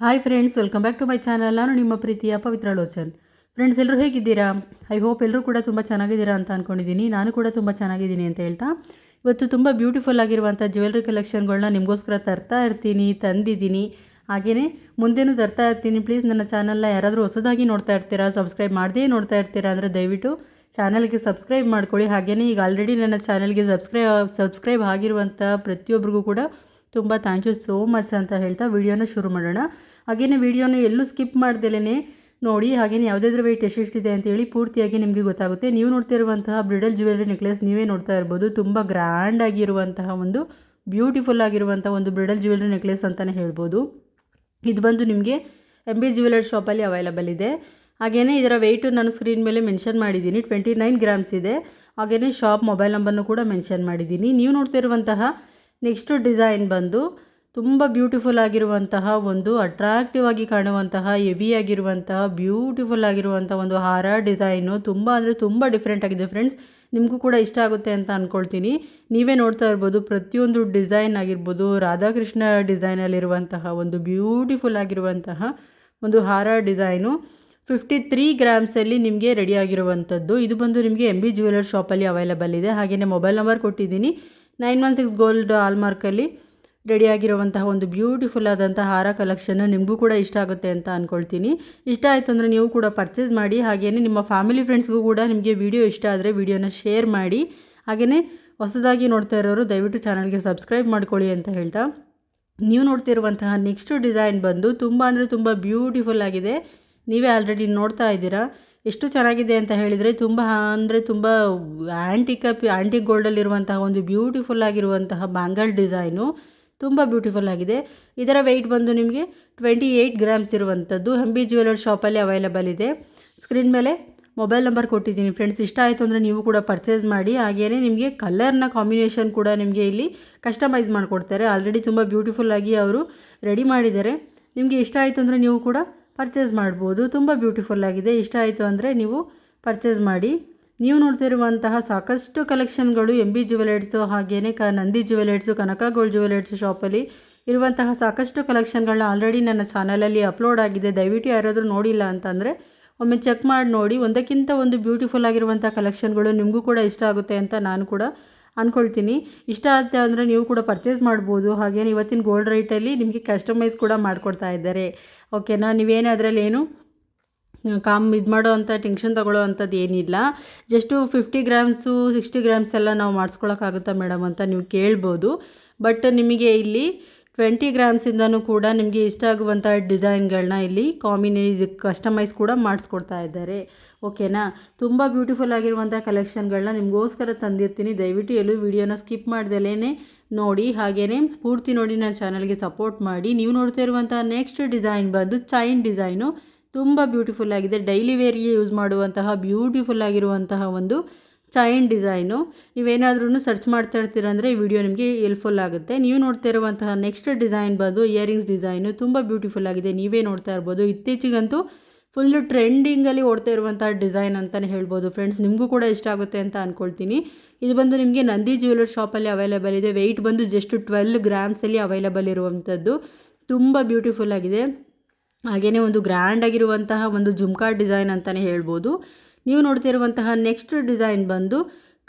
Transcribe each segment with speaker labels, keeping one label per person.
Speaker 1: Hi friends welcome back to my channel ನಾನು ನಿಮ್ಮ ಪ್ರೀತಿಯ ಪವಿತ್ರ ಲೋಚನ್. ಫ್ರೆಂಡ್ಸ್ ಎಲ್ಲರೂ ಹೇಗಿದ್ದೀರಾ? ಐ ಹೋಪ್ ಎಲ್ಲರೂ ಕೂಡ ತುಂಬ ಚೆನ್ನಾಗಿದ್ದೀರಾ ಅಂತ ಅಂದ್ಕೊಂಡಿದ್ದೀನಿ ನಾನು ಕೂಡ ತುಂಬ ಚೆನ್ನಾಗಿದ್ದೀನಿ ಅಂತ ಹೇಳ್ತಾ. ಇವತ್ತು ತುಂಬ ಬ್ಯೂಟಿಫುಲ್ ಆಗಿರುವಂಥ ಜ್ಯುವೆಲ್ರಿ ಕಲೆಕ್ಷನ್ಗಳನ್ನ ನಿಮಗೋಸ್ಕರ ತರ್ತಾ ಇರ್ತೀನಿ, ತಂದಿದ್ದೀನಿ. ಹಾಗೆಯೇ ಮುಂದೆನೂ ತರ್ತಾ ಇರ್ತೀನಿ ಪ್ಲೀಸ್ ನನ್ನ ಚಾನಲ್ನ ಯಾರಾದರೂ ಹೊಸದಾಗಿ ನೋಡ್ತಾ ಇರ್ತೀರಾ ಸಬ್ಸ್ಕ್ರೈಬ್ ಮಾಡದೇ ನೋಡ್ತಾ ಇರ್ತೀರಾ ಅಂದರೆ ದಯವಿಟ್ಟು ಚಾನಲ್ಗೆ ಸಬ್ಸ್ಕ್ರೈಬ್ ಮಾಡ್ಕೊಳ್ಳಿ. ಹಾಗೆಯೇ ಈಗ ಆಲ್ರೆಡಿ ನನ್ನ ಚಾನಲ್ಗೆ ಸಬ್ಸ್ಕ್ರೈ ಸಬ್ಸ್ಕ್ರೈಬ್ ಆಗಿರುವಂಥ ಪ್ರತಿಯೊಬ್ಬರಿಗೂ ಕೂಡ ತುಂಬ ಥ್ಯಾಂಕ್ ಯು ಸೋ ಮಚ್ ಅಂತ ಹೇಳ್ತಾ ವಿಡಿಯೋನ ಶುರು ಮಾಡೋಣ. ಹಾಗೆಯೇ ವಿಡಿಯೋನ ಎಲ್ಲೂ ಸ್ಕಿಪ್ ಮಾಡ್ದಲೇ ನೋಡಿ ಹಾಗೆಯೇ ಯಾವುದಾದ್ರೂ ವೆಯ್ಟ್ ಎಷ್ಟೆಷ್ಟಿದೆ ಅಂತೇಳಿ ಪೂರ್ತಿಯಾಗಿ ನಿಮಗೆ ಗೊತ್ತಾಗುತ್ತೆ. ನೀವು ನೋಡ್ತಿರುವಂತಹ ಬ್ರಿಡಲ್ ಜ್ಯುವೆಲರಿ ನೆಕ್ಲೆಸ್ ನೀವೇ ನೋಡ್ತಾ ಇರ್ಬೋದು. ತುಂಬ ಗ್ರ್ಯಾಂಡ್ ಆಗಿರುವಂತಹ ಒಂದು ಬ್ಯೂಟಿಫುಲ್ ಆಗಿರುವಂಥ ಒಂದು ಬ್ರಿಡಲ್ ಜ್ಯುವೆಲ್ರಿ ನೆಕ್ಲೆಸ್ ಅಂತಲೇ ಹೇಳ್ಬೋದು. ಇದು ಬಂದು ನಿಮಗೆ ಎಂ ಬಿ ಜ್ಯುವೆಲರ್ ಶಾಪಲ್ಲಿ ಅವೈಲಬಲ್ ಇದೆ. ಹಾಗೆಯೇ ಇದರ ವೆಯ್ಟು ನಾನು ಸ್ಕ್ರೀನ್ ಮೇಲೆ ಮೆನ್ಷನ್ ಮಾಡಿದ್ದೀನಿ. ಟ್ವೆಂಟಿ ನೈನ್ ಗ್ರಾಮ್ಸ್ ಇದೆ ಹಾಗೆಯೇ ಶಾಪ್ ಮೊಬೈಲ್ ನಂಬರ್ನು ಕೂಡ ಮೆನ್ಷನ್ ಮಾಡಿದ್ದೀನಿ. ನೀವು ನೋಡ್ತಿರುವಂತಹ ನೆಕ್ಸ್ಟ್ ಡಿಸೈನ್ ಬಂದು ತುಂಬ ಬ್ಯೂಟಿಫುಲ್ ಆಗಿರುವಂತಹ ಒಂದು ಅಟ್ರಾಕ್ಟಿವ್ ಆಗಿ ಕಾಣುವಂತಹ ಹೆವಿ ಆಗಿರುವಂತಹ ಬ್ಯೂಟಿಫುಲ್ ಆಗಿರುವಂಥ ಒಂದು ಹಾರ, ಡಿಸೈನು ತುಂಬ ಅಂದರೆ ತುಂಬ ಡಿಫ್ರೆಂಟ್ ಆಗಿದೆ ಫ್ರೆಂಡ್ಸ್ ನಿಮಗೂ ಕೂಡ ಇಷ್ಟ ಆಗುತ್ತೆ ಅಂತ ಅಂದ್ಕೊಳ್ತೀನಿ ನೀವೇ ನೋಡ್ತಾ ಇರ್ಬೋದು, ಪ್ರತಿಯೊಂದು ಡಿಸೈನ್ ಆಗಿರ್ಬೋದು, ರಾಧಾಕೃಷ್ಣ ಡಿಸೈನಲ್ಲಿರುವಂತಹ ಒಂದು ಬ್ಯೂಟಿಫುಲ್ ಆಗಿರುವಂತಹ ಒಂದು ಹಾರ, ಡಿಸೈನು ಫಿಫ್ಟಿ ತ್ರೀ ಗ್ರಾಮ್ಸಲ್ಲಿ ನಿಮಗೆ ರೆಡಿ ಆಗಿರುವಂಥದ್ದು. ಇದು ಬಂದು ನಿಮಗೆ ಎಂ ಬಿ ಜ್ಯುವೆಲರ್ ಶಾಪಲ್ಲಿ ಅವೈಲಬಲ್ ಇದೆ. ಹಾಗೆಯೇ ಮೊಬೈಲ್ ನಂಬರ್ ಕೊಟ್ಟಿದ್ದೀನಿ. ನೈನ್ ಒನ್ ಸಿಕ್ಸ್ ಗೋಲ್ಡ್ ಆಲ್ಮಾರ್ಕಲ್ಲಿ ರೆಡಿಯಾಗಿರುವಂತಹ ಒಂದು ಬ್ಯೂಟಿಫುಲ್ ಆದಂಥ ಹಾರ ಕಲೆಕ್ಷನ್ ನಿಮಗೂ ಕೂಡ ಇಷ್ಟ ಆಗುತ್ತೆ ಅಂತ ಅಂದ್ಕೊಳ್ತೀನಿ ಇಷ್ಟ ಆಯಿತು ಅಂದರೆ ನೀವು ಕೂಡ ಪರ್ಚೇಸ್ ಮಾಡಿ ಹಾಗೆಯೇ ನಿಮ್ಮ ಫ್ಯಾಮಿಲಿ ಫ್ರೆಂಡ್ಸ್ಗೂ ಕೂಡ ನಿಮಗೆ ವಿಡಿಯೋ ಇಷ್ಟ ಆದರೆ ವಿಡಿಯೋನ ಶೇರ್ ಮಾಡಿ. ಹಾಗೆಯೇ ಹೊಸದಾಗಿ ನೋಡ್ತಾ ಇರೋರು ದಯವಿಟ್ಟು ಚಾನಲ್ಗೆ ಸಬ್ಸ್ಕ್ರೈಬ್ ಮಾಡ್ಕೊಳ್ಳಿ ಅಂತ ಹೇಳ್ತಾ. ನೀವು ನೋಡ್ತಿರುವಂತಹ ನೆಕ್ಸ್ಟ್ ಡಿಸೈನ್ ಬಂದು ತುಂಬ ಅಂದರೆ ತುಂಬ ಬ್ಯೂಟಿಫುಲ್ ಆಗಿದೆ. ನೀವೇ ಆಲ್ರೆಡಿ ನೋಡ್ತಾ ಇದ್ದೀರಾ. ಎಷ್ಟು ಚೆನ್ನಾಗಿದೆ ಅಂತ ಹೇಳಿದರೆ ತುಂಬ, ಅಂದರೆ ತುಂಬ ಆ್ಯಂಟಿಕ ಆ್ಯಂಟಿಕ್ ಗೋಲ್ಡಲ್ಲಿರುವಂತಹ ಒಂದು ಬ್ಯೂಟಿಫುಲ್ ಆಗಿರುವಂತಹ ಬ್ಯಾಂಗಲ್ ಡಿಸೈನು ತುಂಬ ಬ್ಯೂಟಿಫುಲ್ ಆಗಿದೆ. ಇದರ ವೆಯ್ಟ್ ಬಂದು ನಿಮಗೆ ಟ್ವೆಂಟಿ ಏಯ್ಟ್ ಗ್ರಾಮ್ಸ್ ಇರುವಂಥದ್ದು ಹಂಬಿ ಜ್ಯುವೆಲರ್ ಶಾಪಲ್ಲಿ ಅವೈಲಬಲ್ ಇದೆ. ಸ್ಕ್ರೀನ್ ಮೇಲೆ ಮೊಬೈಲ್ ನಂಬರ್ ಕೊಟ್ಟಿದ್ದೀನಿ ಫ್ರೆಂಡ್ಸ್ ಇಷ್ಟ ಆಯಿತು ಅಂದರೆ ನೀವು ಕೂಡ ಪರ್ಚೇಸ್ ಮಾಡಿ. ಹಾಗೆಯೇ ನಿಮಗೆ ಕಲರ್ನ ಕಾಂಬಿನೇಷನ್ ಕೂಡ ನಿಮಗೆ ಇಲ್ಲಿ ಕಸ್ಟಮೈಸ್ ಮಾಡಿಕೊಡ್ತಾರೆ. ಆಲ್ರೆಡಿ ತುಂಬ ಬ್ಯೂಟಿಫುಲ್ಲಾಗಿ ಅವರು ರೆಡಿ ಮಾಡಿದ್ದಾರೆ. ನಿಮಗೆ ಇಷ್ಟ ಆಯಿತು ಅಂದರೆ ನೀವು ಕೂಡ ಪರ್ಚೇಸ್ ಮಾಡ್ಬೋದು. ತುಂಬ ಬ್ಯೂಟಿಫುಲ್ ಆಗಿದೆ. ಇಷ್ಟ ಆಯಿತು ಅಂದರೆ ನೀವು ಪರ್ಚೇಸ್ ಮಾಡಿ. ನೀವು ನೋಡ್ತಿರುವಂತಹ ಸಾಕಷ್ಟು ಕಲೆಕ್ಷನ್ಗಳು ಎಂ ಬಿ ಜ್ಯುವೆಲರ್ಸು ಹಾಗೆಯೇ ಕ Nandi jewellers Kanaka gold jewellers ಶಾಪಲ್ಲಿ ಇರುವಂತಹ ಸಾಕಷ್ಟು ಕಲೆಕ್ಷನ್ಗಳನ್ನ ಆಲ್ರೆಡಿ ನನ್ನ ಚಾನಲಲ್ಲಿ ಅಪ್ಲೋಡ್ ಆಗಿದೆ. ದಯವಿಟ್ಟು ಯಾರಾದರೂ ನೋಡಿಲ್ಲ ಅಂತಂದರೆ ಒಮ್ಮೆ ಚೆಕ್ ಮಾಡಿ ನೋಡಿ. ಒಂದಕ್ಕಿಂತ ಒಂದು ಬ್ಯೂಟಿಫುಲ್ ಆಗಿರುವಂಥ ಕಲೆಕ್ಷನ್ಗಳು ನಿಮಗೂ ಕೂಡ ಇಷ್ಟ ಆಗುತ್ತೆ ಅಂತ ನಾನು ಕೂಡ ಅಂದ್ಕೊಳ್ತೀನಿ ಇಷ್ಟ ಆಗುತ್ತೆ ಅಂದರೆ ನೀವು ಕೂಡ ಪರ್ಚೇಸ್ ಮಾಡ್ಬೋದು. ಹಾಗೇನು ಇವತ್ತಿನ ಗೋಲ್ಡ್ ರೇಟಲ್ಲಿ ನಿಮಗೆ ಕಸ್ಟಮೈಸ್ ಕೂಡ ಮಾಡಿಕೊಡ್ತಾ ಇದ್ದಾರೆ. ಓಕೆನಾ ನೀವೇನು ಅದರಲ್ಲಿ ಏನು ಕಾಮ್ ಇದು ಮಾಡೋ ಅಂಥ ಟೆನ್ಷನ್ ತೊಗೊಳ್ಳೋ ಅಂಥದ್ದು ಏನಿಲ್ಲ. Just fifty grams sixty grams ಎಲ್ಲ ನಾವು ಮಾಡಿಸ್ಕೊಳಕ್ಕಾಗುತ್ತಾ ಮೇಡಮ್ ಅಂತ ನೀವು ಕೇಳ್ಬೋದು. ಬಟ್ ನಿಮಗೆ ಇಲ್ಲಿ ಟ್ವೆಂಟಿ ಗ್ರಾಮ್ಸಿಂದನೂ ಕೂಡ ನಿಮಗೆ ಇಷ್ಟ ಆಗುವಂಥ ಡಿಸೈನ್ಗಳನ್ನ ಇಲ್ಲಿ ಇದು ಕಸ್ಟಮೈಸ್ ಕೂಡ ಮಾಡಿಸ್ಕೊಡ್ತಾ ಇದ್ದಾರೆ. ಓಕೆನಾ ತುಂಬ ಬ್ಯೂಟಿಫುಲ್ ಆಗಿರುವಂಥ ಕಲೆಕ್ಷನ್ಗಳನ್ನ ನಿಮಗೋಸ್ಕರ ತಂದಿರ್ತೀನಿ. ದಯವಿಟ್ಟು ಎಲ್ಲೂ ವೀಡಿಯೋನ ಸ್ಕಿಪ್ ಮಾಡ್ದಲೇ ನೋಡಿ. ಹಾಗೆಯೇ ಪೂರ್ತಿ ನೋಡಿ ನನ್ನ ಚಾನಲ್ಗೆ ಸಪೋರ್ಟ್ ಮಾಡಿ. ನೀವು ನೋಡ್ತಾ ಇರುವಂಥ ನೆಕ್ಸ್ಟ್ ಡಿಸೈನ್ ಬಂದು ಚೈನ್ ಡಿಸೈನು ತುಂಬ ಬ್ಯೂಟಿಫುಲ್ ಆಗಿದೆ. ಡೈಲಿ ವೇರ್ಗೆ ಯೂಸ್ ಮಾಡುವಂತಹ ಬ್ಯೂಟಿಫುಲ್ ಆಗಿರುವಂತಹ ಒಂದು ಚೈನ್ ಡಿಸೈನು ನೀವೇನಾದ್ರೂ ಸರ್ಚ್ ಮಾಡ್ತಾ ಇರ್ತೀರ ಅಂದರೆ ಈ ವಿಡಿಯೋ ನಿಮಗೆ ಹೆಲ್ಪ್ಫುಲ್ ಆಗುತ್ತೆ. ನೀವು ನೋಡ್ತಾ ಇರುವಂತಹ ನೆಕ್ಸ್ಟ್ ಡಿಸೈನ್ ಬಂದು ಇಯರಿಂಗ್ಸ್ ಡಿಸೈನು ತುಂಬ ಬ್ಯೂಟಿಫುಲ್ ಆಗಿದೆ. ನೀವೇ ನೋಡ್ತಾ ಇರ್ಬೋದು. ಇತ್ತೀಚೆಗಂತೂ ಫುಲ್ಲು ಟ್ರೆಂಡಿಂಗಲ್ಲಿ ಓಡ್ತಾ ಇರುವಂಥ ಡಿಸೈನ್ ಅಂತಲೇ ಹೇಳ್ಬೋದು. ಫ್ರೆಂಡ್ಸ್ ನಿಮಗೂ ಕೂಡ ಇಷ್ಟ ಆಗುತ್ತೆ ಅಂತ ಅಂದ್ಕೊಳ್ತೀನಿ ಇದು ಬಂದು ನಿಮಗೆ ನಂದಿ ಜ್ಯುವೆಲರ್ ಶಾಪಲ್ಲಿ ಅವೈಲೇಬಲ್ ಇದೆ. ವೆಯ್ಟ್ ಬಂದು ಜಸ್ಟ್ ಟ್ವೆಲ್ ಗ್ರಾಮ್ಸಲ್ಲಿ ಅವೈಲೇಬಲ್ ಇರುವಂಥದ್ದು ತುಂಬ ಬ್ಯೂಟಿಫುಲ್ ಆಗಿದೆ. ಹಾಗೆಯೇ ಒಂದು ಗ್ರ್ಯಾಂಡ್ ಆಗಿರುವಂತಹ ಒಂದು ಜುಮ್ಕಾ ಡಿಸೈನ್ ಅಂತಲೇ ಹೇಳ್ಬೋದು. ನೀವು ನೋಡ್ತಿರುವಂತಹ ನೆಕ್ಸ್ಟ್ ಡಿಸೈನ್ ಬಂದು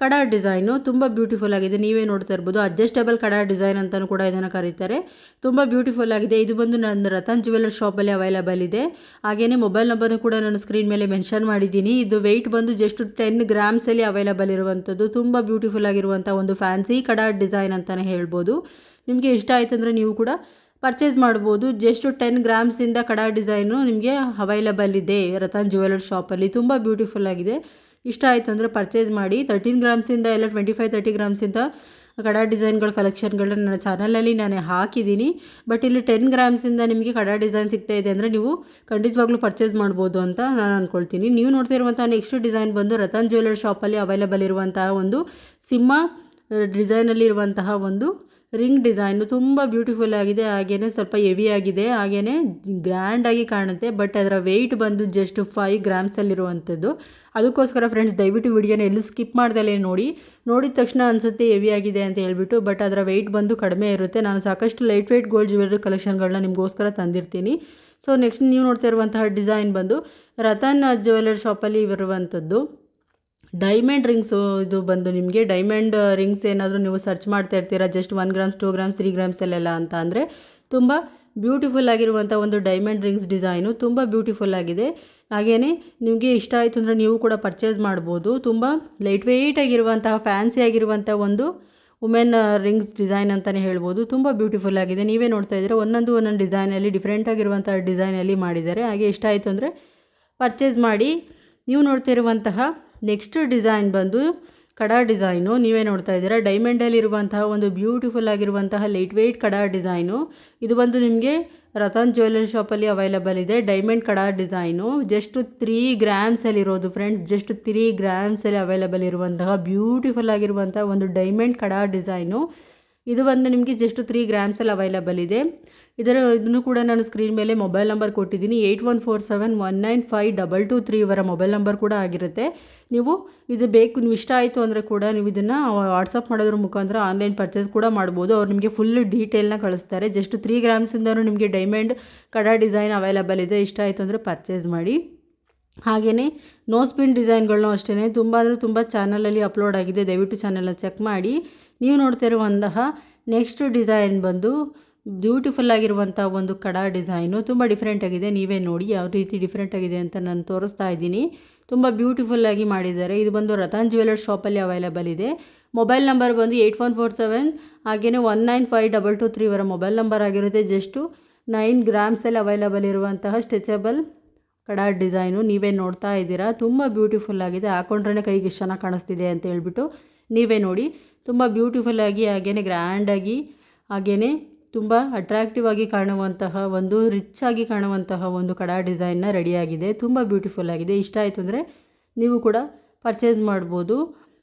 Speaker 1: ಕಡಾ ಡಿಸೈನು ತುಂಬ ಬ್ಯೂಟಿಫುಲ್ ಆಗಿದೆ. ನೀವೇ ನೋಡ್ತಾ ಇರ್ಬೋದು. ಅಡ್ಜಸ್ಟಬಲ್ ಕಡಾ ಡಿಸೈನ್ ಅಂತಲೂ ಕೂಡ ಇದನ್ನು ಕರೀತಾರೆ. ತುಂಬ ಬ್ಯೂಟಿಫುಲ್ ಆಗಿದೆ. ಇದು ಬಂದು ನನ್ನ ರತನ್ ಜ್ಯುವೆಲರ್ ಶಾಪಲ್ಲಿ ಅವೈಲೇಬಲ್ ಇದೆ. ಹಾಗೆಯೇ ಮೊಬೈಲ್ ನಂಬರ್ನು ಕೂಡ ನಾನು ಸ್ಕ್ರೀನ್ ಮೇಲೆ ಮೆನ್ಷನ್ ಮಾಡಿದ್ದೀನಿ. ಇದು ವೆಯ್ಟ್ ಬಂದು ಜಸ್ಟ್ ಟೆನ್ ಗ್ರಾಮ್ಸಲ್ಲಿ ಅವೈಲೇಬಲ್ ಇರುವಂಥದ್ದು. ತುಂಬ ಬ್ಯೂಟಿಫುಲ್ ಆಗಿರುವಂಥ ಒಂದು ಫ್ಯಾನ್ಸಿ ಕಡಾ ಡಿಸೈನ್ ಅಂತಲೇ ಹೇಳ್ಬೋದು. ನಿಮಗೆ ಇಷ್ಟ ಆಯ್ತು ಅಂದರೆ ನೀವು ಕೂಡ ಪರ್ಚೇಸ್ ಮಾಡ್ಬೋದು. ಜಸ್ಟ್ ಟೆನ್ ಗ್ರಾಮ್ಸಿಂದ ಕಡಾ ಡಿಸೈನು ನಿಮಗೆ ಅವೈಲಬಲ್ ಇದೆ. ರತನ್ ಜ್ಯುವೆಲರ್ ಶಾಪಲ್ಲಿ ತುಂಬ ಬ್ಯೂಟಿಫುಲ್ ಆಗಿದೆ. ಇಷ್ಟ ಆಯಿತು ಅಂದರೆ ಪರ್ಚೇಸ್ ಮಾಡಿ. ತರ್ಟೀನ್ ಗ್ರಾಮ್ಸಿಂದ ಎಲ್ಲ ಟ್ವೆಂಟಿ ಫೈವ್ ತರ್ಟಿ ಗ್ರಾಮ್ಸಿಂದ ಕಡಾ ಡಿಸೈನ್ಗಳ ಕಲೆಕ್ಷನ್ಗಳನ್ನ ನನ್ನ ಚಾನಲಲ್ಲಿ ನಾನು ಹಾಕಿದ್ದೀನಿ. ಬಟ್ ಇಲ್ಲಿ ಟೆನ್ ಗ್ರಾಮ್ಸಿಂದ ನಿಮಗೆ ಕಡಾ ಡಿಸೈನ್ ಸಿಗ್ತಾ ಇದೆ ಅಂದರೆ ನೀವು ಖಂಡಿತವಾಗ್ಲೂ ಪರ್ಚೇಸ್ ಮಾಡ್ಬೋದು ಅಂತ ನಾನು ಅಂದ್ಕೊಳ್ತೀನಿ ನೀವು ನೋಡ್ತಿರುವಂಥ ನೆಕ್ಸ್ಟ್ ಡಿಸೈನ್ ಬಂದು ರತನ್ ಜ್ಯುವೆಲರ್ ಶಾಪಲ್ಲಿ ಅವೈಲಬಲ್ ಇರುವಂತಹ ಒಂದು ಸಿಂಹ ಡಿಸೈನಲ್ಲಿರುವಂತಹ ಒಂದು ರಿಂಗ್ ಡಿಸೈನು ತುಂಬ ಬ್ಯೂಟಿಫುಲ್ ಆಗಿದೆ. ಹಾಗೆಯೇ ಸ್ವಲ್ಪ ಹೆವಿ ಆಗಿದೆ. ಹಾಗೆಯೇ ಗ್ರ್ಯಾಂಡಾಗಿ ಕಾಣುತ್ತೆ. ಬಟ್ ಅದರ ವೆಯ್ಟ್ ಬಂದು ಜಸ್ಟ್ ಫೈವ್ ಗ್ರಾಮ್ಸಲ್ಲಿರುವಂಥದ್ದು ಅದಕ್ಕೋಸ್ಕರ ಫ್ರೆಂಡ್ಸ್ ದಯವಿಟ್ಟು ವಿಡಿಯೋನ ಎಲ್ಲೂ ಸ್ಕಿಪ್ ಮಾಡ್ದಲೇ ನೋಡಿ. ನೋಡಿದ ತಕ್ಷಣ ಅನಿಸುತ್ತೆ ಹೆವಿ ಆಗಿದೆ ಅಂತ ಹೇಳ್ಬಿಟ್ಟು. ಬಟ್ ಅದರ ವೆಯ್ಟ್ ಬಂದು ಕಡಿಮೆ ಇರುತ್ತೆ. ನಾನು ಸಾಕಷ್ಟು ಲೈಟ್ ವೆಯ್ಟ್ ಗೋಲ್ಡ್ ಜ್ಯುವೆಲ್ರಿ ಕಲೆಕ್ಷನ್ಗಳನ್ನ ನಿಮಗೋಸ್ಕರ ತಂದಿರ್ತೀನಿ. ಸೊ ನೆಕ್ಸ್ಟ್ ನೀವು ನೋಡ್ತಾ ಇರುವಂತಹ ಡಿಸೈನ್ ಬಂದು ರತನ್ ಜ್ಯುವೆಲರ್ ಶಾಪಲ್ಲಿ ಇರುವಂಥದ್ದು. ಡೈಮಂಡ್ ರಿಂಗ್ಸು ಇದು ಬಂದು ನಿಮಗೆ ಡೈಮಂಡ್ ರಿಂಗ್ಸ್ ಏನಾದರೂ ನೀವು ಸರ್ಚ್ ಮಾಡ್ತಾ ಇರ್ತೀರಾ? Just one grams two grams three ಗ್ರಾಮ್ಸಲ್ಲೆಲ್ಲ ಅಂತ ಅಂದರೆ ತುಂಬ ಬ್ಯೂಟಿಫುಲ್ ಆಗಿರುವಂಥ ಒಂದು ಡೈಮಂಡ್ ರಿಂಗ್ಸ್ ಡಿಸೈನು ತುಂಬ ಬ್ಯೂಟಿಫುಲ್ ಆಗಿದೆ. ಹಾಗೆಯೇ ನಿಮಗೆ ಇಷ್ಟ ಆಯಿತು ಅಂದರೆ ನೀವು ಕೂಡ ಪರ್ಚೇಸ್ ಮಾಡ್ಬೋದು. ತುಂಬ ಲೈಟ್ ವೆಯ್ಟ್ ಆಗಿರುವಂತಹ ಫ್ಯಾನ್ಸಿ ಆಗಿರುವಂಥ ಒಂದು ವುಮೆನ್ ರಿಂಗ್ಸ್ ಡಿಸೈನ್ ಅಂತಲೇ ಹೇಳ್ಬೋದು. ತುಂಬ ಬ್ಯೂಟಿಫುಲ್ ಆಗಿದೆ. ನೀವೇ ನೋಡ್ತಾ ಇದ್ದರೆ, ಒಂದೊಂದು ಒಂದೊಂದು ಡಿಸೈನಲ್ಲಿ ಡಿಫ್ರೆಂಟ್ ಆಗಿರುವಂಥ ಡಿಸೈನಲ್ಲಿ ಮಾಡಿದ್ದಾರೆ. ಹಾಗೆ ಇಷ್ಟ ಆಯಿತು ಅಂದರೆ ಪರ್ಚೇಸ್ ಮಾಡಿ. ನೀವು ನೋಡ್ತಿರುವಂತಹ ನೆಕ್ಸ್ಟ್ ಡಿಸೈನ್ ಬಂದು ಕಡಾ ಡಿಸೈನು. ನೀವೇ ನೋಡ್ತಾ ಇದ್ದೀರಾ ಡೈಮಂಡಲ್ಲಿ ಇರುವಂತಹ ಒಂದು ಬ್ಯೂಟಿಫುಲ್ ಆಗಿರುವಂತಹ ಲೈಟ್ ವೆಯ್ಟ್ ಕಡಾ ಡಿಸೈನು. ಇದು ಬಂದು ನಿಮಗೆ ರತನ್ ಜ್ಯುವೆಲರಿ ಶಾಪಲ್ಲಿ ಅವೈಲಬಲ್ ಇದೆ ಡೈಮಂಡ್ ಕಡಾ ಡಿಸೈನು. ಜಸ್ಟ್ ತ್ರೀ ಗ್ರಾಮ್ಸಲ್ಲಿ ಇರೋದು ಫ್ರೆಂಡ್ಸ್ ಜಸ್ಟ್ ತ್ರೀ ಗ್ರಾಮ್ಸಲ್ಲಿ ಅವೈಲಬಲ್ ಇರುವಂತಹ ಬ್ಯೂಟಿಫುಲ್ ಆಗಿರುವಂತಹ ಒಂದು ಡೈಮಂಡ್ ಕಡಾ ಡಿಸೈನು. ಇದು ಬಂದು ನಿಮಗೆ ಜಸ್ಟ್ ತ್ರೀ ಗ್ರಾಮ್ಸಲ್ಲಿ ಅವೈಲಬಲ್ ಇದೆ. ಇದರ ಇದನ್ನು ಕೂಡ ನಾನು ಸ್ಕ್ರೀನ್ ಮೇಲೆ ಮೊಬೈಲ್ ನಂಬರ್ ಕೊಟ್ಟಿದ್ದೀನಿ. Eight one four seven one nine five double two three ಇವರ ಮೊಬೈಲ್ ನಂಬರ್ ಕೂಡ ಆಗಿರುತ್ತೆ. ನೀವು ಇದು ಬೇಕು, ನೀವು ಇಷ್ಟ ಆಯಿತು ಅಂದರೆ ಕೂಡ ನೀವು ಇದನ್ನು ವಾಟ್ಸಪ್ ಮಾಡೋದ್ರ ಮುಖಾಂತರ ಆನ್ಲೈನ್ ಪರ್ಚೇಸ್ ಕೂಡ ಮಾಡ್ಬೋದು. ಅವ್ರು ನಿಮಗೆ ಫುಲ್ ಡೀಟೇಲ್ನ ಕಳಿಸ್ತಾರೆ. ಜಸ್ಟ್ ತ್ರೀ ಗ್ರಾಮ್ಸಿಂದನೂ ನಿಮಗೆ ಡೈಮಂಡ್ ಕಡಾ ಡಿಸೈನ್ ಅವೈಲಬಲ್ ಇದೆ. ಇಷ್ಟ ಆಯಿತು ಅಂದರೆ ಪರ್ಚೇಸ್ ಮಾಡಿ. ಹಾಗೆಯೇ ನೋಸ್ ಪಿನ್ ಡಿಸೈನ್ಗಳನ್ನೂ ಅಷ್ಟೇ ತುಂಬ ಅಂದರೆ ತುಂಬ ಚಾನಲಲ್ಲಿ ಅಪ್ಲೋಡ್ ಆಗಿದೆ. ದಯವಿಟ್ಟು ಚಾನಲಲ್ಲಿ ಚೆಕ್ ಮಾಡಿ. ನೀವು ನೋಡ್ತಿರುವಂತಹ ನೆಕ್ಸ್ಟ್ ಡಿಸೈನ್ ಬಂದು ಬ್ಯೂಟಿಫುಲ್ ಆಗಿರುವಂಥ ಒಂದು ಕಡಾ ಡಿಸೈನು ತುಂಬ ಡಿಫ್ರೆಂಟ್ ಆಗಿದೆ. ನೀವೇ ನೋಡಿ ಯಾವ ರೀತಿ ಡಿಫ್ರೆಂಟ್ ಆಗಿದೆ ಅಂತ ನಾನು ತೋರಿಸ್ತಾ ಇದ್ದೀನಿ. ತುಂಬ ಬ್ಯೂಟಿಫುಲ್ ಆಗಿ ಮಾಡಿದ್ದಾರೆ. ಇದು ಬಂದು ರತನ್ ಜ್ಯುವೆಲರ್ಸ್ ಶಾಪಲ್ಲಿ ಅವೈಲೇಬಲ್ ಇದೆ. ಮೊಬೈಲ್ ನಂಬರ್ ಬಂದು ಏಯ್ಟ್ ಒನ್ ಫೋರ್ ಸೆವೆನ್ ಹಾಗೆಯೇ one nine five double two three ಇವರ ಮೊಬೈಲ್ ನಂಬರ್ ಆಗಿರುತ್ತೆ. ಜಸ್ಟು ನೈನ್ ಗ್ರಾಮ್ಸಲ್ಲಿ ಅವೈಲಬಲ್ ಇರುವಂತಹ ಸ್ಟ್ರೆಚಬಲ್ ಕಡಾ ಡಿಸೈನು ನೀವೇ ನೋಡ್ತಾ ಇದ್ದೀರಾ. ತುಂಬ ಬ್ಯೂಟಿಫುಲ್ ಆಗಿದೆ. ಹಾಕೊಂಡ್ರೆ ಕೈಗೆ ಎಷ್ಟು ಚೆನ್ನಾಗಿ ಕಾಣಿಸ್ತಿದೆ ಅಂತ ಹೇಳ್ಬಿಟ್ಟು ನೀವೇ ನೋಡಿ. ತುಂಬ ಬ್ಯೂಟಿಫುಲ್ ಆಗಿ ಹಾಗೆಯೇ ಗ್ರ್ಯಾಂಡಾಗಿ ಹಾಗೆಯೇ ತುಂಬ ಅಟ್ರಾಕ್ಟಿವ್ ಆಗಿ ಕಾಣುವಂತಹ ಒಂದು ರಿಚ್ ಆಗಿ ಕಾಣುವಂತಹ ಒಂದು ಕಡಾ ಡಿಸೈನ್ನ ರೆಡಿಯಾಗಿದೆ ತುಂಬ ಬ್ಯೂಟಿಫುಲ್ ಆಗಿದೆ. ಇಷ್ಟ ಆಯಿತು ಅಂದರೆ ನೀವು ಕೂಡ ಪರ್ಚೇಸ್ ಮಾಡ್ಬೋದು.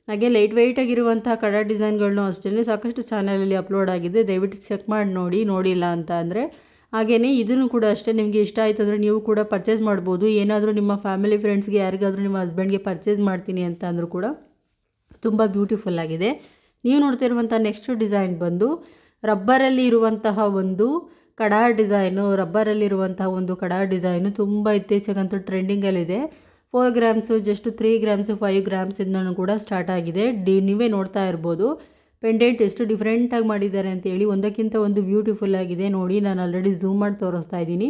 Speaker 1: ಹಾಗೆ ಲೈಟ್ ವೆಯ್ಟ್ ಆಗಿರುವಂತಹ ಕಡಾ ಡಿಸೈನ್ಗಳನ್ನೂ ಅಷ್ಟೇ ಸಾಕಷ್ಟು ಚಾನಲಲ್ಲಿ ಅಪ್ಲೋಡ್ ಆಗಿದೆ. ದಯವಿಟ್ಟು ಚೆಕ್ ಮಾಡಿ ನೋಡಿ, ನೋಡಿಲ್ಲ ಅಂತ ಅಂದರೆ ಹಾಗೆಯೇ ಇದನ್ನು ಕೂಡ ಅಷ್ಟೇ ನಿಮಗೆ ಇಷ್ಟ ಆಯಿತು ಅಂದರೆ ನೀವು ಕೂಡ ಪರ್ಚೇಸ್ ಮಾಡ್ಬೋದು. ಏನಾದರೂ ನಿಮ್ಮ ಫ್ಯಾಮಿಲಿ ಫ್ರೆಂಡ್ಸ್ಗೆ ಯಾರಿಗಾದರೂ ನಿಮ್ಮ ಹಸ್ಬೆಂಡ್ಗೆ ಪರ್ಚೇಸ್ ಮಾಡ್ತೀನಿ ಅಂತ ಅಂದರೂ ಕೂಡ ತುಂಬ ಬ್ಯೂಟಿಫುಲ್ ಆಗಿದೆ. ನೀವು ನೋಡ್ತಿರುವಂಥ ನೆಕ್ಸ್ಟ್ ಡಿಸೈನ್ ಬಂದು ರಬ್ಬರಲ್ಲಿ ಇರುವಂತಹ ಒಂದು ಕಡಾ ಡಿಸೈನು ರಬ್ಬರಲ್ಲಿರುವಂತಹ ಒಂದು ಕಡಾ ಡಿಸೈನು ತುಂಬ ಇತ್ತೀಚೆಗಂತೂ ಟ್ರೆಂಡಿಂಗಲ್ಲಿದೆ four grams just three grams five ಗ್ರಾಮ್ಸಿಂದನೂ ಕೂಡ ಸ್ಟಾರ್ಟ್ ಆಗಿದೆ. ಡಿ, ನೀವೇ ನೋಡ್ತಾ ಇರ್ಬೋದು. ಪೆಂಡೆಂಟ್ ಎಷ್ಟು ಡಿಫ್ರೆಂಟಾಗಿ ಮಾಡಿದ್ದಾರೆ ಅಂತೇಳಿ ಒಂದಕ್ಕಿಂತ ಒಂದು ಬ್ಯೂಟಿಫುಲ್ ಆಗಿದೆ. ನೋಡಿ, ನಾನು ಆಲ್ರೆಡಿ ಝೂಮ್ ಮಾಡಿ ತೋರಿಸ್ತಾ ಇದ್ದೀನಿ.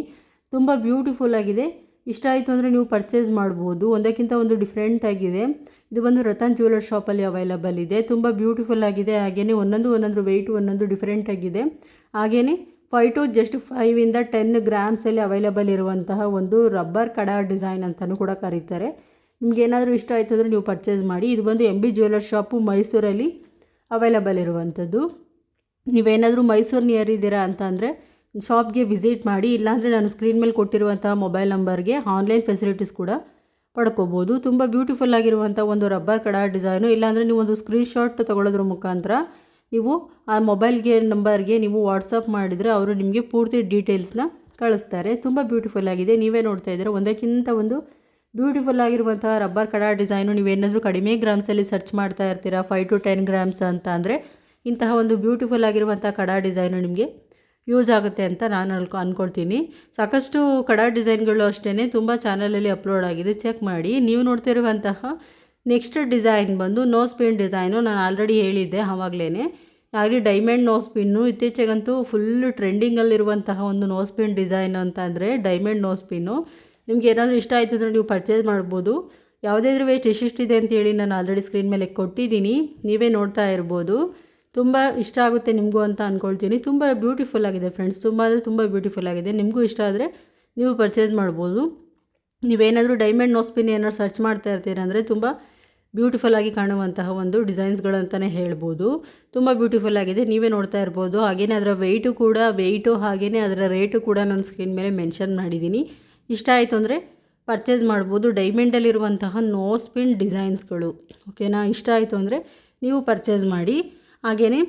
Speaker 1: ತುಂಬ ಬ್ಯೂಟಿಫುಲ್ ಆಗಿದೆ. ಇಷ್ಟ ಆಯಿತು ಅಂದರೆ ನೀವು ಪರ್ಚೇಸ್ ಮಾಡ್ಬೋದು. ಒಂದಕ್ಕಿಂತ ಒಂದು ಡಿಫ್ರೆಂಟ್ ಆಗಿದೆ. ಇದು ಬಂದು ರತನ್ ಜ್ಯುವೆಲರ್ ಶಾಪಲ್ಲಿ ಅವೈಲಬಲ್ ಇದೆ. ತುಂಬ ಬ್ಯೂಟಿಫುಲ್ ಆಗಿದೆ. ಹಾಗೆಯೇ ಒಂದೊಂದು ಒಂದೊಂದು ವೆಯ್ಟ್ ಒಂದೊಂದು ಡಿಫ್ರೆಂಟ್ ಆಗಿದೆ. ಹಾಗೆಯೇ ಫೈವ್ ಟು ಜಸ್ಟ್ ಫೈವಿಂದ ಟೆನ್ ಗ್ರಾಮ್ಸಲ್ಲಿ ಅವೈಲಬಲ್ ಇರುವಂತಹ ಒಂದು ರಬ್ಬರ್ ಕಡ ಡಿಸೈನ್ ಅಂತಲೂ ಕೂಡ ಕರೀತಾರೆ. ನಿಮ್ಗೆ ಏನಾದರೂ ಇಷ್ಟ ಆಯಿತು ಅಂದರೆ ನೀವು ಪರ್ಚೇಸ್ ಮಾಡಿ. ಇದು ಬಂದು ಎಂ ಬಿ ಜ್ಯುವೆಲರ್ ಶಾಪು ಮೈಸೂರಲ್ಲಿ ಅವೈಲಬಲ್ ಇರುವಂಥದ್ದು. ನೀವೇನಾದರೂ ಮೈಸೂರು ನಿಯರ್ ಇದ್ದೀರಾ ಅಂತ ಅಂದರೆ ಶಾಪ್ಗೆ ವಿಸಿಟ್ ಮಾಡಿ, ಇಲ್ಲಾಂದರೆ ನಾನು ಸ್ಕ್ರೀನ್ ಮೇಲೆ ಕೊಟ್ಟಿರುವಂಥ ಮೊಬೈಲ್ ನಂಬರ್ಗೆ ಆನ್ಲೈನ್ ಫೆಸಿಲಿಟೀಸ್ ಕೂಡ ಪಡ್ಕೋಬೋದು. ತುಂಬ ಬ್ಯೂಟಿಫುಲ್ ಆಗಿರುವಂಥ ಒಂದು ರಬ್ಬರ್ ಕಡಾ ಡಿಸೈನು. ಇಲ್ಲಾಂದರೆ ನೀವು ಒಂದು ಸ್ಕ್ರೀನ್ಶಾಟ್ ತೊಗೊಳೋದ್ರ ಮುಖಾಂತರ ನೀವು ಆ ಮೊಬೈಲ್ಗೆ, ನಂಬರ್ಗೆ ನೀವು ವಾಟ್ಸಪ್ ಮಾಡಿದರೆ ಅವರು ನಿಮಗೆ ಪೂರ್ತಿ ಡೀಟೇಲ್ಸ್ನ ಕಳಿಸ್ತಾರೆ. ತುಂಬ ಬ್ಯೂಟಿಫುಲ್ ಆಗಿದೆ. ನೀವೇ ನೋಡ್ತಾ ಇದ್ದೀರ? ಒಂದಕ್ಕಿಂತ ಒಂದು ಬ್ಯೂಟಿಫುಲ್ ಆಗಿರುವಂಥ ರಬ್ಬರ್ ಕಡ ಡಿಸೈನು ನೀವೇನಾದರೂ ಕಡಿಮೆ ಗ್ರಾಮ್ಸಲ್ಲಿ ಸರ್ಚ್ ಮಾಡ್ತಾ ಇರ್ತೀರಾ, ಫೈವ್ ಟು ಟೆನ್ ಗ್ರಾಮ್ಸ್ ಅಂತ ಅಂದರೆ ಇಂತಹ ಒಂದು ಬ್ಯೂಟಿಫುಲ್ ಆಗಿರುವಂಥ ಕಡಾ ಡಿಸೈನು ನಿಮಗೆ ಯೂಸ್ ಆಗುತ್ತೆ ಅಂತ ನಾನು ಅನ್ಕೊ ಅಂದ್ಕೊಳ್ತೀನಿ ಸಾಕಷ್ಟು ಕಡ ಡಿಸೈನ್ಗಳು ಅಷ್ಟೇ ತುಂಬ ಚಾನಲಲ್ಲಿ ಅಪ್ಲೋಡ್ ಆಗಿದೆ. ಚೆಕ್ ಮಾಡಿ. ನೀವು ನೋಡ್ತಿರುವಂತಹ ನೆಕ್ಸ್ಟ್ ಡಿಸೈನ್ ಬಂದು ನೋಸ್ ಪಿನ್ ಡಿಸೈನು ನಾನು ಆಲ್ರೆಡಿ ಹೇಳಿದ್ದೆ ಆವಾಗಲೇ ಆಗಲಿ ಡೈಮಂಡ್ ನೋಸ್ ಪಿನ್ನು, ಇತ್ತೀಚೆಗಂತೂ ಫುಲ್ ಟ್ರೆಂಡಿಂಗಲ್ಲಿರುವಂತಹ ಒಂದು ನೋಸ್ ಪಿನ್ ಡಿಸೈನ್ ಅಂತ ಅಂದರೆ ಡೈಮಂಡ್ ನೋಸ್ ಪಿನ್ನು. ನಿಮ್ಗೆ ಏನಾದರೂ ಇಷ್ಟ ಆಯಿತು ಅಂದರೆ ನೀವು ಪರ್ಚೇಸ್ ಮಾಡ್ಬೋದು. ಯಾವುದೇ ವೇಸ್ಟ್ ಎಷ್ಟೆಷ್ಟಿದೆ ಅಂತೇಳಿ ನಾನು ಆಲ್ರೆಡಿ ಸ್ಕ್ರೀನ್ ಮೇಲೆ ಕೊಟ್ಟಿದ್ದೀನಿ. ನೀವೇ ನೋಡ್ತಾ ಇರ್ಬೋದು. ತುಂಬ ಇಷ್ಟ ಆಗುತ್ತೆ ನಿಮಗೂ ಅಂತ ಅಂದ್ಕೊಳ್ತೀನಿ ತುಂಬ ಬ್ಯೂಟಿಫುಲ್ ಆಗಿದೆ ಫ್ರೆಂಡ್ಸ್ ತುಂಬ ಅಂದರೆ ತುಂಬ ಬ್ಯೂಟಿಫುಲ್ ಆಗಿದೆ. ನಿಮಗೂ ಇಷ್ಟ ಆದರೆ ನೀವು ಪರ್ಚೇಸ್ ಮಾಡ್ಬೋದು. ನೀವೇನಾದರೂ ಡೈಮಂಡ್ ನೋಸ್ಪಿನ್ ಏನಾದ್ರು ಸರ್ಚ್ ಮಾಡ್ತಾ ಇರ್ತೀರಂದರೆ ತುಂಬ ಬ್ಯೂಟಿಫುಲ್ ಆಗಿ ಕಾಣುವಂತಹ ಒಂದು ಡಿಸೈನ್ಸ್ಗಳು ಅಂತಲೇ ಹೇಳ್ಬೋದು. ತುಂಬ ಬ್ಯೂಟಿಫುಲ್ ಆಗಿದೆ. ನೀವೇ ನೋಡ್ತಾ ಇರ್ಬೋದು. ಹಾಗೆಯೇ ಅದರ ವೆಯ್ಟು ಕೂಡ ವೆಯ್ಟು ಹಾಗೆಯೇ ಅದರ ರೇಟು ಕೂಡ ನಾನು ಸ್ಕ್ರೀನ್ ಮೇಲೆ ಮೆನ್ಷನ್ ಮಾಡಿದ್ದೀನಿ. ಇಷ್ಟ ಆಯಿತು ಅಂದರೆ ಪರ್ಚೇಸ್ ಮಾಡ್ಬೋದು. ಡೈಮಂಡಲ್ಲಿರುವಂತಹ ನೋಸ್ಪಿನ್ ಡಿಸೈನ್ಸ್ಗಳು ಓಕೆನಾ ಇಷ್ಟ ಆಯಿತು ಅಂದರೆ ನೀವು ಪರ್ಚೇಸ್ ಮಾಡಿ. ಹಾಗೆಯೇ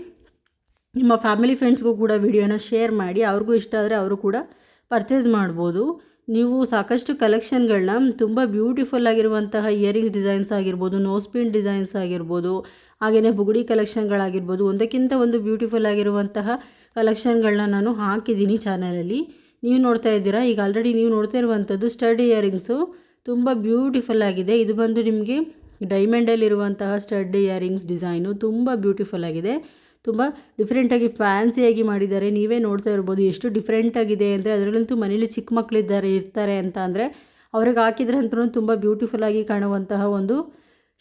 Speaker 1: ನಿಮ್ಮ ಫ್ಯಾಮಿಲಿ ಫ್ರೆಂಡ್ಸ್ಗೂ ಕೂಡ ವಿಡಿಯೋನ ಶೇರ್ ಮಾಡಿ, ಅವ್ರಿಗೂ ಇಷ್ಟ ಆದರೆ ಅವರು ಕೂಡ ಪರ್ಚೇಸ್ ಮಾಡ್ಬೋದು. ನೀವು ಸಾಕಷ್ಟು ಕಲೆಕ್ಷನ್ಗಳನ್ನ ತುಂಬ ಬ್ಯೂಟಿಫುಲ್ ಆಗಿರುವಂತಹ ಇಯರಿಂಗ್ಸ್ ಡಿಸೈನ್ಸ್ ಆಗಿರ್ಬೋದು, ನೋಸ್ ಪಿನ್ ಡಿಸೈನ್ಸ್ ಆಗಿರ್ಬೋದು ಹಾಗೆಯೇ ಬುಗುಡಿ ಕಲೆಕ್ಷನ್ಗಳಾಗಿರ್ಬೋದು, ಒಂದಕ್ಕಿಂತ ಒಂದು ಬ್ಯೂಟಿಫುಲ್ ಆಗಿರುವಂತಹ ಕಲೆಕ್ಷನ್ಗಳನ್ನ ನಾನು ಹಾಕಿದ್ದೀನಿ ಚಾನಲಲ್ಲಿ. ನೀವು ನೋಡ್ತಾ ಇದ್ದೀರಾ? ಈಗ ಆಲ್ರೆಡಿ ನೀವು ನೋಡ್ತಾ ಇರುವಂಥದ್ದು ಸ್ಟಡ್ ಇಯರಿಂಗ್ಸು. ತುಂಬ ಬ್ಯೂಟಿಫುಲ್ ಆಗಿದೆ. ಇದು ಬಂದು ನಿಮಗೆ ಡೈಮಂಡಲ್ಲಿರುವಂತಹ ಸ್ಟಡ್ ಇಯರಿಂಗ್ಸ್ ಡಿಸೈನು ತುಂಬ ಬ್ಯೂಟಿಫುಲ್ ಆಗಿದೆ. ತುಂಬ ಡಿಫ್ರೆಂಟಾಗಿ ಫ್ಯಾನ್ಸಿಯಾಗಿ ಮಾಡಿದ್ದಾರೆ. ನೀವೇ ನೋಡ್ತಾ ಇರ್ಬೋದು ಎಷ್ಟು ಡಿಫ್ರೆಂಟಾಗಿದೆ ಅಂದರೆ ಅದರಲ್ಲಂತೂ ಮನೇಲಿ ಚಿಕ್ಕ ಮಕ್ಕಳಿದ್ದಾರೆ ಇರ್ತಾರೆ ಅಂತ ಅಂದರೆ ಅವ್ರಿಗೆ ಹಾಕಿದ್ರೆ ಅಂತೂ ತುಂಬ ಬ್ಯೂಟಿಫುಲ್ಲಾಗಿ ಕಾಣುವಂತಹ ಒಂದು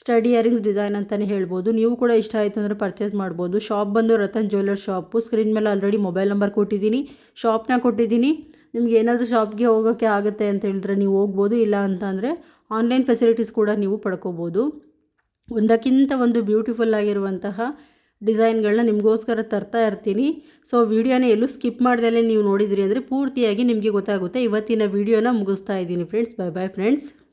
Speaker 1: ಸ್ಟಡಿ ಇಯರಿಂಗ್ಸ್ ಡಿಸೈನ್ ಅಂತಲೇ ಹೇಳ್ಬೋದು. ನೀವು ಕೂಡ ಇಷ್ಟ ಆಯಿತು ಅಂದರೆ ಪರ್ಚೇಸ್ ಮಾಡ್ಬೋದು. ಶಾಪ್ ಬಂದು ರತನ್ ಜ್ಯುವೆಲ್ಲರ್ ಶಾಪು. ಸ್ಕ್ರೀನ್ ಮೇಲೆ ಆಲ್ರೆಡಿ ಮೊಬೈಲ್ ನಂಬರ್ ಕೊಟ್ಟಿದ್ದೀನಿ. ಶಾಪ್ನ ಕೊಟ್ಟಿದ್ದೀನಿ. ನಿಮ್ಗೆ ಏನಾದರೂ ಶಾಪ್ಗೆ ಹೋಗೋಕ್ಕೆ ಆಗುತ್ತೆ ಅಂತ ಹೇಳಿದ್ರೆ ನೀವು ಹೋಗ್ಬೋದು. ಇಲ್ಲ ಅಂತ ಅಂದರೆ ಆನ್ಲೈನ್ ಫೆಸಿಲಿಟೀಸ್ ಕೂಡ ನೀವು ಪಡ್ಕೋಬೋದು. ಒಂದಕ್ಕಿಂತ ಒಂದು ಬ್ಯೂಟಿಫುಲ್ ಆಗಿರುವಂತಹ ಡಿಸೈನ್ಗಳನ್ನ ನಿಮಗೋಸ್ಕರ ತರ್ತಾ ಇರ್ತೀನಿ. ಸೊ, ವಿಡಿಯೋನ ಎಲ್ಲೂ ಸ್ಕಿಪ್ ಮಾಡ್ದಲೇ ನೀವು ನೋಡಿದ್ರಿ ಅಂದರೆ ಪೂರ್ತಿಯಾಗಿ ನಿಮಗೆ ಗೊತ್ತಾಗುತ್ತೆ. ಇವತ್ತಿನ ವೀಡಿಯೋನ ಮುಗಿಸ್ತಾ ಇದ್ದೀನಿ ಫ್ರೆಂಡ್ಸ್. Bye bye friends.